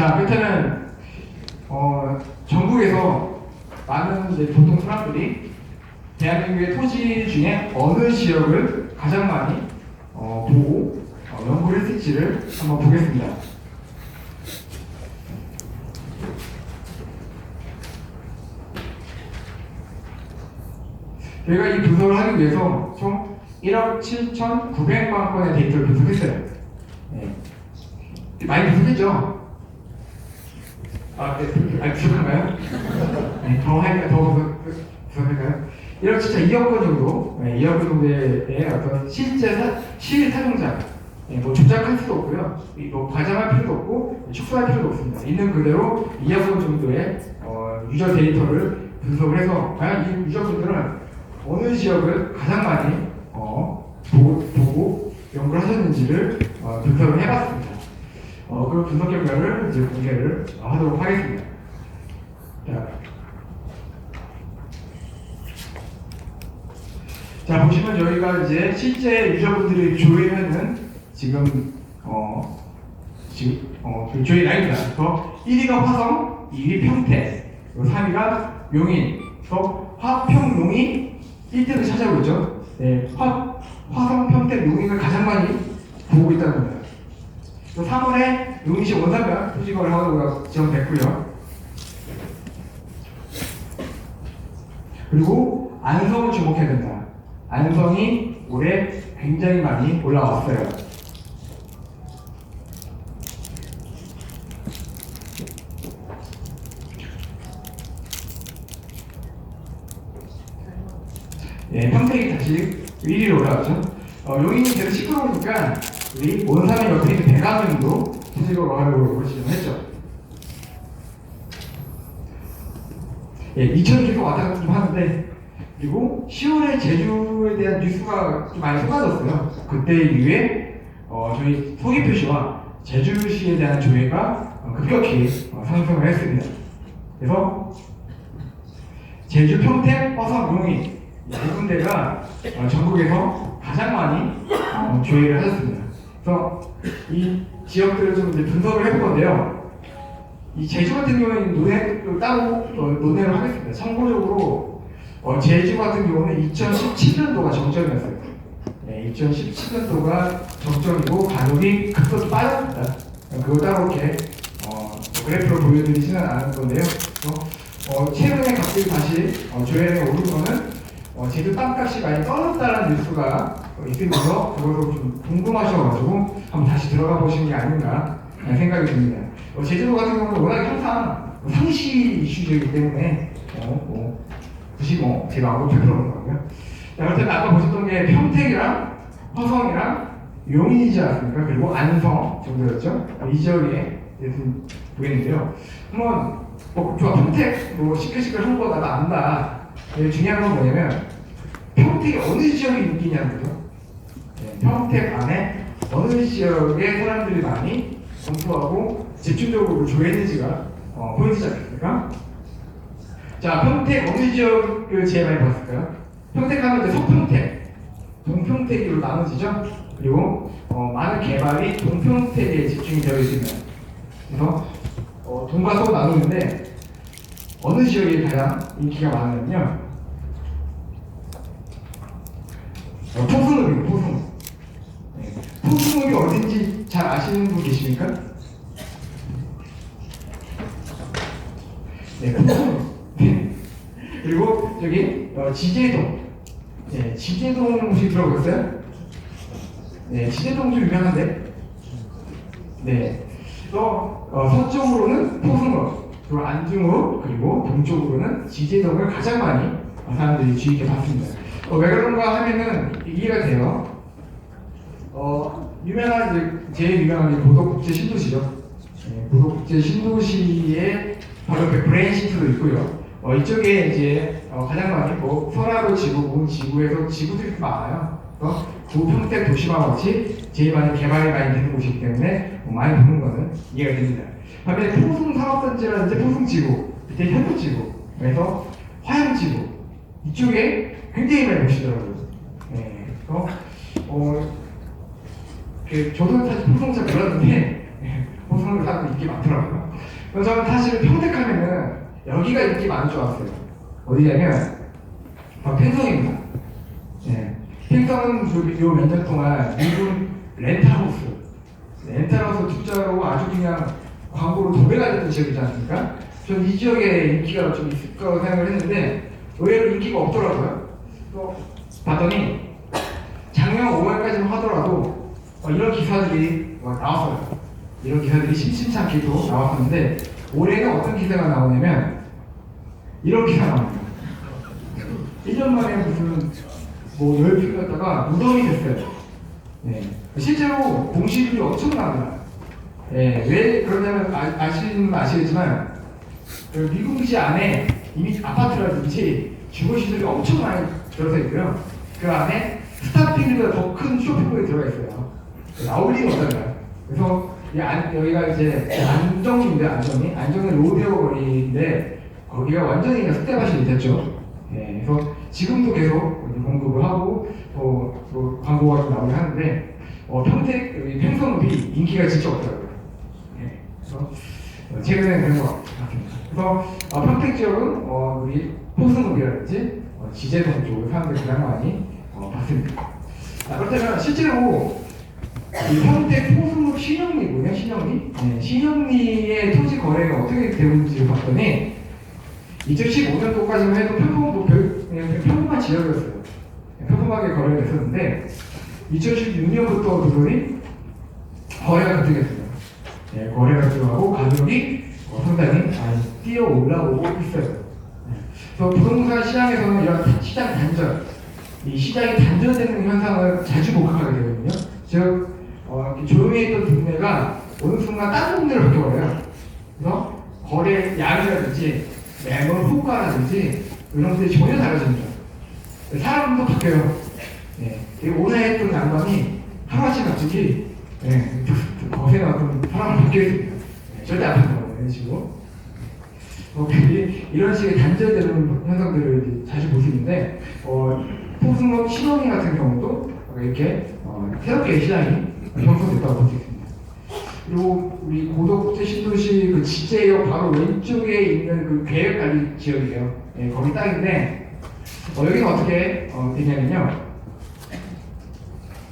자, 그렇다면 어, 전국에서 많은 이제 보통 사람들이 대한민국의 토지 중에 어느 지역을 가장 많이 어, 보고 어, 연구를 했을지를 한번 보겠습니다. 저희가 이 분석을 하기 위해서 총 1억 7,900만 건의 데이터를 분석했어요. 네. 많이 분석했죠? 아, 네, 아, 부족한가요? 네, 더 할까요? 더 분석, 분석할까요? 1억 7천 2억 건 정도, 네, 2억 건 정도의 어떤 실제 사, 실 사용자, 네, 뭐 조작할 수도 없고요, 이뭐 과장할 필요도 없고 축소할 필요도 없습니다. 있는 그대로 2억 건 정도의 어, 유저 데이터를 분석을 해서 과연 이 유저분들은 어느 지역을 가장 많이 어, 보고, 보고 연구를 하셨는지를 어, 분석을 해봤습니다. 어, 그 분석 결과를 이제 공개를 하도록 하겠습니다. 자, 자 보시면 저희가 이제 실제 유저분들이 조회하는 지금 어 지금 어그 조회 라인입니다. 그래서 1위가 화성, 2위 평택, 그리고 3위가 용인, 또 화평용이 1등을 차지하고 있죠. 네, 화 화성, 평택, 용인을 가장 많이 보고 있다는 겁니다. 또 3월에 용인시 원산면 토지거래 하고가 지정됐고요. 그리고 안성을 주목해야 된다. 안성이 올해 굉장히 많이 올라왔어요. 예, 평택이 다시 1위로 올라왔죠. 어, 용인이 계속 시끄러우니까 우리 원산의 옆에 있는 대가면도 토지거래 하려고 지정했죠. 예, 2천 계속 왔다 갔다 좀 하는데 그리고 10월에 제주에 대한 뉴스가 좀 많이 쏟아졌어요. 그때 이후에 어, 저희 소개 표시와 제주시에 대한 조회가 어, 급격히 어, 상승을 했습니다. 그래서 제주, 평택, 화성, 용인 이두 군데가 어, 전국에서 가장 많이 어, 조회를 하셨습니다. 그래서 이 지역들을 좀 이제 분석을 해볼 건데요. 이 제주 같은 경우에는 논의를 따로 어, 논의를 하겠습니다. 참고적으로 어, 제주 같은 경우는 2017년도가 정점이었어요. 네, 2017년도가 정점이고 가격이 급속히 빠졌습니다. 그거 따로 이렇게 어, 그래프로 보여드리지는 않을 건데요. 어, 어, 최근에 갑자기 다시 어, 조회가 오른 거는 어, 제주 땅값이 많이 떨어졌다는 뉴스가 어, 있으면서 그것도 좀 궁금하셔가지고 한번 다시 들어가 보시는 게 아닌가 생각이 듭니다. 어, 제주도 같은 경우는 워낙 항상 상시 이슈이기 때문에 어, 뭐, 굳이 뭐 제가 필요 없는 거고요. 자, 그렇다면 아까 보셨던 게 평택이랑 화성이랑 용인이지 않습니까? 그리고 안성 정도였죠? 이 지역에 이제 좀 보이는데요. 한번 뭐 평택 뭐 시끌시끌 한거 나도 안다. 네, 중요한 건 뭐냐면 평택이 어느 지역이 인기냐는 거죠. 네, 평택 안에 어느 지역에 사람들이 많이 검토하고 집중적으로 조회했는지가 어, 포인트지 않겠습니까? 자, 평택 어느 지역을 제일 많이 봤을까요? 평택 하면 이제 서평택, 동평택으로 나눠지죠. 그리고 어, 많은 개발이 동평택에 집중이 되어 있습니다. 그래서 어, 동과 서로 나누는데 어느 지역이 가장 인기가 많으면요. 어, 포승읍이에요, 포승. 네. 포승읍이 어딘지 잘 아시는 분 계십니까? 네, 포승읍. 네. 그리고 저기 어, 지제동. 네, 지제동 혹시 들어보셨어요? 네, 지제동 좀 유명한데. 네. 또 어, 서쪽으로는 포승읍, 그리고 안중읍, 그리고 동쪽으로는 지제동을 가장 많이 어, 사람들이 주의 깊게 봤습니다. 어, 왜 그런가 하면은 이해가 돼요. 어, 유명한 이제 제일 유명한 게 고덕국제 신도시죠. 네, 고덕국제 신도시에 바로 그 브레인시트도 있고요. 어, 이쪽에 이제 어, 가장 많이 뭐 서라도 지구고 지구에서 지구들이 많아요. 그래서 구평택 도시와 같이 제일 많이 개발이 많이 되는 곳이기 때문에 뭐 많이 보는 거는 이해가 됩니다. 반면에 포승 산업단지라든지 포승 지구, 밑에 현도 지구, 그래서 화양 지구 이쪽에 굉장히 많이 보시더라고요. 네, 그래서 어, 그 저도 사실 잘 몰랐는데 네, 5성을 사는 인기 많더라고요. 그래서 저는 사실 평택하면은 여기가 인기 많은 줄 알았어요. 어디냐면 바로 팽성입니다. 네. 팽성은 요 몇 년 동안 미국 렌탈하우스, 렌탈하우스 투자로 아주 그냥 광고로 도배가 됐던 지역이지 않습니까? 전 이 지역에 인기가 좀 있을 거라고 생각을 했는데 의외로 인기가 없더라고요. 또 봤더니 작년 5월까지만 하더라도 어, 이런 기사들이 어, 나왔어요. 이런 기사들이 심심찮게도 나왔었는데 올해는 어떤 기사가 나오냐면 이런 기사 나옵니다. 1년 만에 무슨 뭐 열피 갔다가 무덤이 됐어요. 네. 실제로 공실이 엄청납니다. 예, 왜 그러냐면 아, 아시는 아시겠지만 그 미국시 안에 이미 아파트라든지 주거시설이 엄청 많이 들어서 있고요. 그 안에 스타필드보다 더큰 쇼핑몰이 들어가 있어요. 나올 리가 없잖아요. 그래서 이 안, 여기가 이제 안정인데 안정이 안정은 로데오 거리인데 거기가 완전히 쑥대밭이 됐죠. 예, 그래서 지금도 계속 공급을 하고 어, 뭐 광고가 좀 나오긴 하는데 어, 평택 여기 팽성읍이 인기가 진짜 없더라고요. 예, 그래서 어, 최근에 그런 것 같습니다. 그래서 어, 평택 지역은 어, 우리 포승읍이라든지 어, 지제동 쪽을 사람들이 가장 많이 어, 봤습니다. 자, 그렇다면 실제로 이 평택 포승읍 신영리군요, 신영리. 네, 신영리의 토지 거래가 어떻게 되는지를 봤더니 2015년도까지만 해도 평범, 그냥 평범한 지역이었어요. 평범하게 거래가 됐었는데 2016년부터 들어오니 거래가 급등했어요. 예, 거래가 들어가고 가격이 어, 상당히 많이 뛰어 올라오고 있어요. 예. 그래서 부동산 시장에서는 이런 시장 단절, 이 시장이 단절되는 현상을 자주 목격하게 되거든요. 즉 어, 조용히 있던 동네가 어느 순간 다른 동네로 바뀌어버려요. 그래서 거래 양이라든지 매물 효과라든지 이런 것들이 전혀 달라집니다. 사람도 바뀌어요. 예. 오늘 했던 양반이 하루아침 갑자기 예, 거세가 어떤 사람을 바뀌어 있습니다. 예, 절대 안 바뀌어요. 이런 식으로. 어, 이- 이런 식의 단절되는 현상들을 자주 있는데, 어, 포승업 신호기 같은 경우도 이렇게 어, 새롭게 시장이 형성됐다고 볼 수 있습니다. 그리고 우리 고덕국제 신도시 그 지제역 바로 왼쪽에 있는 그 계획관리 지역이에요. 예, 거기 땅인데, 어, 여기는 어떻게 어, 되냐면요.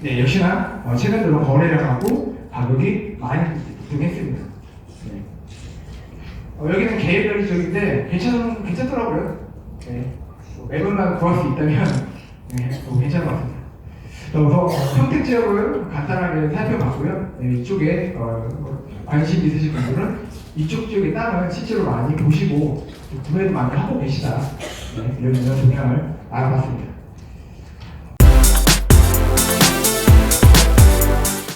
네, 역시나 어, 최근 들어 거래를 하고 가격이 많이 급등했습니다. 네. 어, 여기는 지역인데 괜찮 괜찮더라고요. 네. 뭐 매물만 구할 수 있다면 네, 또 괜찮은 것 같습니다. 그래서 어, 평택 지역을 간단하게 살펴봤고요. 네, 이쪽에 어, 뭐 관심 있으신 분들은 이쪽 지역의 땅을 실제로 많이 보시고 구매도 많이 하고 계시다. 네, 이런 이런 동향을 알아봤습니다.